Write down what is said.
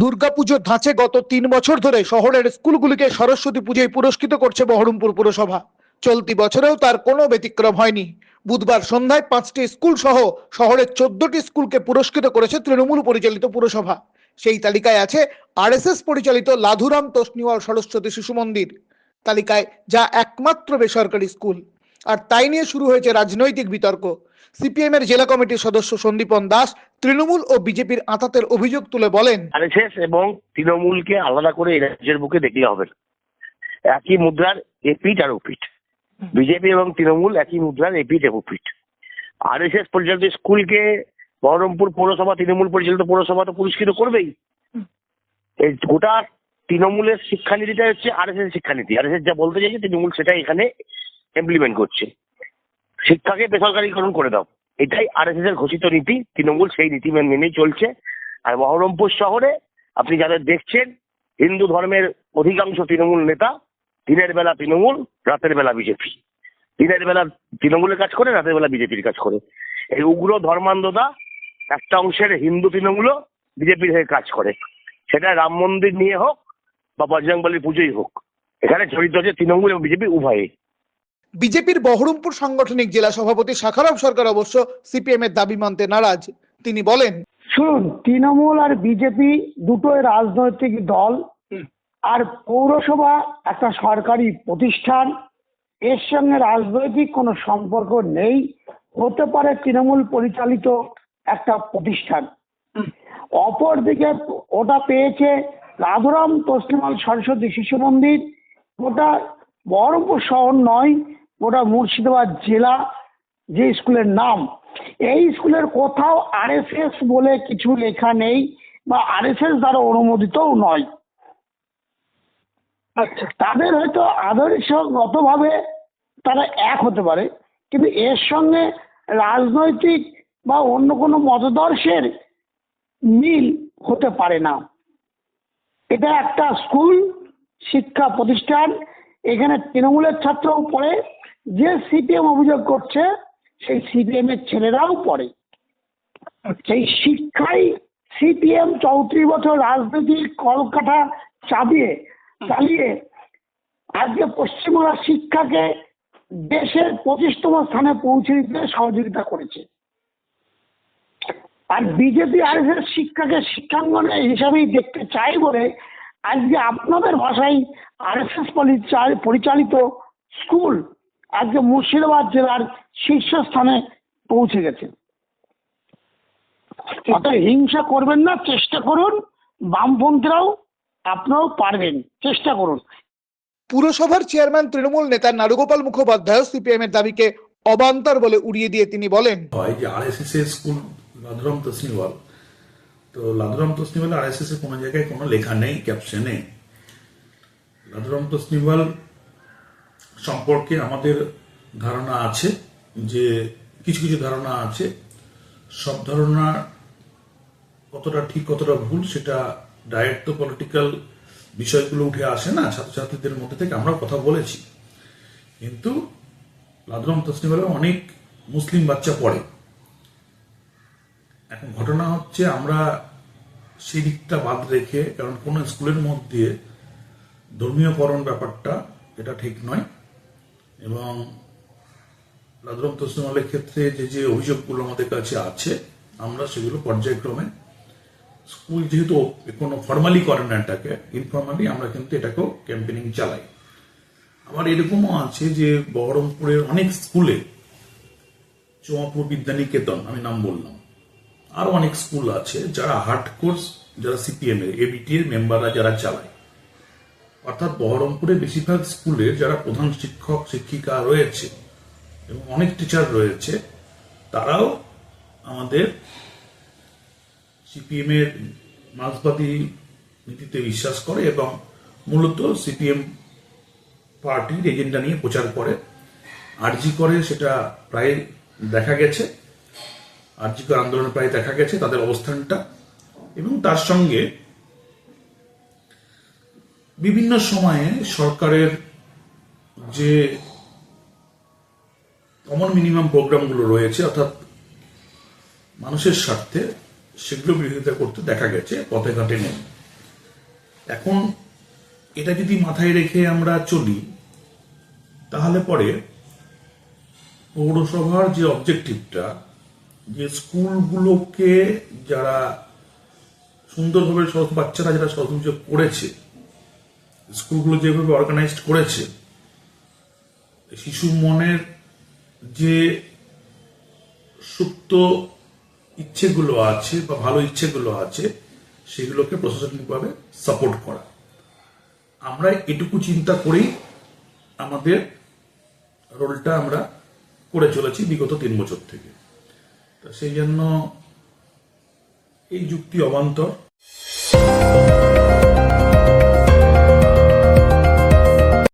দুর্গাপুজোর ধাঁচে গত তিন বছর ধরে শহরের স্কুলগুলিকে সরস্বতী পুজোয় পুরস্কৃত করছে বহরমপুর পুরসভা। চলতি বছরেও তার কোনো ব্যতিক্রম হয়নি। বুধবার সন্ধ্যায় পাঁচটি স্কুল সহ শহরের চোদ্দটি স্কুলকে পুরস্কৃত করেছে তৃণমূল পরিচালিত পুরসভা। সেই তালিকায় আছে আরএসএস পরিচালিত লাধুরাম তোষনিওয়াল সরস্বতী শিশু মন্দির। তালিকায় যা একমাত্র বেসরকারি স্কুল। আর তাই নিয়ে শুরু হয়েছে রাজনৈতিক বিতর্ক। সিপিএম এর জেলা কমিটির সদস্য সন্দীপন দাস তৃণমূল ও বিজেপির আঁতাতের অভিযোগ তুলে বলেন আরএসএস এবং তৃণমূলকে আলাদা করে রাজ্যের বুকে দেখলে হবে একই মুদ্রার এপিট আর ওপিট বিজেপি এবং তৃণমূল একই মুদ্রার এপিট এবং ওপিট আরএসএস পরিচালিত স্কুলকে বহরমপুর পৌরসভা, তৃণমূল পরিচালিত পৌরসভা তো পুরস্কৃত করবেই। এই গোটা তৃণমূলের শিক্ষানীতিটা হচ্ছে আর আরএসএস শিক্ষানীতি। আরএসএস যা বলতে চাইছে তৃণমূল সেটা এখানে ইমপ্লিমেন্ট করছে। শিক্ষাকে বেসরকারীকরণ করে দাও। এটাই আরএসএস এর ঘোষিত নীতি। তৃণমূল সেই নীতি মেনে মেনেই চলছে। আর বহরমপুর শহরে আপনি যাদের দেখছেন, হিন্দু ধর্মের অধিকাংশ তৃণমূল নেতা, দিনের বেলা তৃণমূল, রাতের বেলা বিজেপি। দিনের বেলা তৃণমূলের কাজ করে, রাতের বেলা বিজেপির কাজ করে। এই উগ্র ধর্মান্ধতা একটা অংশের হিন্দু তৃণমূলও বিজেপির হয়ে কাজ করে। সেটা রাম মন্দির নিয়ে হোক বা বজরংবলীর পুজোই হোক। এখানে জড়িত আছে তৃণমূল এবং বিজেপি উভয়ে। বিজেপির বহরমপুর সাংগঠনিক জেলা সভাপতি শাখারাম সরকার অবশ্য সিপিএম এর দাবি মানতে নারাজ। তিনি বলেন শুনুন তৃণমূল আর বিজেপি দুটোই রাজনৈতিক দল আর পৌরসভা একটা সরকারি প্রতিষ্ঠান এর সঙ্গে রাজনৈতিক কোনো সম্পর্ক নেই হতে পারে তৃণমূল পরিচালিত একটা প্রতিষ্ঠান। অপরদিকে ওটা পেয়েছে রাধুরাম তসলিমাল সরস্বতী শিশু মন্দির ওটা বহরমপুর শহর নয় ওটা মুর্শিদাবাদ জেলা যে স্কুলের নাম এই স্কুলের কোথাও আরএসএস বলে কিছু লেখা নেই বা আরএসএস দ্বারা অনুমোদিতও নয়। আচ্ছা। তাদের হয়তো আদর্শগতভাবে তারা এক হতে পারে কিন্তু এর সঙ্গে রাজনৈতিক বা অন্য কোনো মতদর্শের মিল হতে পারে না। এটা একটা স্কুল শিক্ষা প্রতিষ্ঠান এখানে তৃণমূলের ছাত্রও পড়ে যে সিপিএম অভিযোগ করছে, সেই সিপিএম এর ছেলেরাও পড়ে। সেই শিক্ষাই সিপিএম চৌত্রিশ বছর রাজনীতির কলকাঠা চাপিয়ে চালিয়ে আজকে পশ্চিমবাংলার শিক্ষাকে দেশের পঁচিশতম স্থানে পৌঁছে দিতে সহযোগিতা করেছে। আর বিজেপি আর শিক্ষাকে শিক্ষাঙ্গনে হিসাবেই দেখতে চাই বলে আজকে আপনাদের ভাষায় আর এস এস পরিচালিত স্কুল আজকে মুর্শিদাবাদ জেলার শীর্ষস্থানে পৌঁছে গেছে। অতএব হিংসা করবেন না চেষ্টা করুন বামপন্থীরাও আপনারাও পারবেন চেষ্টা করুন। পুরসভার চেয়ারম্যান তৃণমূল নেতা নারুগোপাল মুখোপাধ্যায় সিপিএম এর দাবিকে অবান্তর বলে উড়িয়ে দিয়ে তিনি বলেন হয় যে আরএসএস এর স্কুল লাদুরাম তসনিওয়াল তো লাদুরাম তসনিওয়াল আরএসএস এর কোনো জায়গায় কোনো লেখা নেই ক্যাপশনে। লাদুরাম তসনিওয়াল সম্পর্কে আমাদের ধারণা আছে যে কিছু কিছু ধারণা আছে। সব ধারণা কতটা ঠিক, কতটা ভুল সেটা ডাইরেক্ট তো পলিটিক্যাল বিষয়গুলো উঠে আসে না, ছাত্রছাত্রীদের মধ্যে থেকে আমরা কথা বলেছি। কিন্তু লাদুরাম তসনিওয়ালে অনেক মুসলিম বাচ্চা পড়ে। এখন ঘটনা হচ্ছে আমরা সেই দিকটা বাদ রেখে, কারণ কোন স্কুলের মধ্যে ধর্মীয়করণ ব্যাপারটা এটা ঠিক নয়। এবং লাদরম তসলিমালের ক্ষেত্রে যে যে অভিযোগগুলো আমাদের কাছে আছে, আমরা সেগুলো পর্যায়ক্রমে স্কুল যেহেতু কোনো ফর্মালি করে না এটাকে ইনফর্মালি আমরা কিন্তু এটাকেও ক্যাম্পেনিং চালাই। আবার এরকমও আছে যে, বহরমপুরের অনেক স্কুলে চুয়াপুর বিদ্যানিকেতন, আমি নাম বললাম আরও অনেক স্কুল আছে যারা হার্ড কোর্স যারা সিপিএম এর এবিটি এর মেম্বাররা যারা চালায়। অর্থাৎ বহরমপুরে বেশিরভাগ স্কুলে যারা প্রধান শিক্ষক, শিক্ষিকা রয়েছে এবং অনেক টিচার রয়েছে, তারাও আমাদের সিপিএম এর মার্ক্সবাদী নীতিতে বিশ্বাস করে এবং মূলত সিপিএম পার্টির এজেন্ডা নিয়ে প্রচার করে। আরজি করে সেটা প্রায় দেখা গেছে। আর্যিকর আন্দোলন প্রায় দেখা গেছে তাদের অবস্থানটা এবং তার সঙ্গে বিভিন্ন সময়ে সরকারের যে কমন মিনিমাম প্রোগ্রামগুলো রয়েছে, অর্থাৎ মানুষের স্বার্থে, সেগুলো বিরোধিতা করতে দেখা গেছে, পথে ঘাটে নেই। এখন এটা যদি মাথায় রেখে আমরা চলি, তাহলে পরে পৌরসভার যে অবজেক্টিভটা যে স্কুলগুলোকে যারা সুন্দরভাবে বাচ্চারা যারা পুজো করেছে স্কুলগুলো যেভাবে অর্গানাইজড করেছে শিশু মনের যে সুপ্ত ইচ্ছেগুলো আছে বা ভালো ইচ্ছেগুলো আছে, সেগুলোকে প্রশাসনিকভাবে সাপোর্ট করা। আমরা এটুকু চিন্তা করেই আমাদের রোলটা আমরা করে চলেছি বিগত তিন বছর থেকে। তা সেই জন্য এই যুক্তি অবান্তর।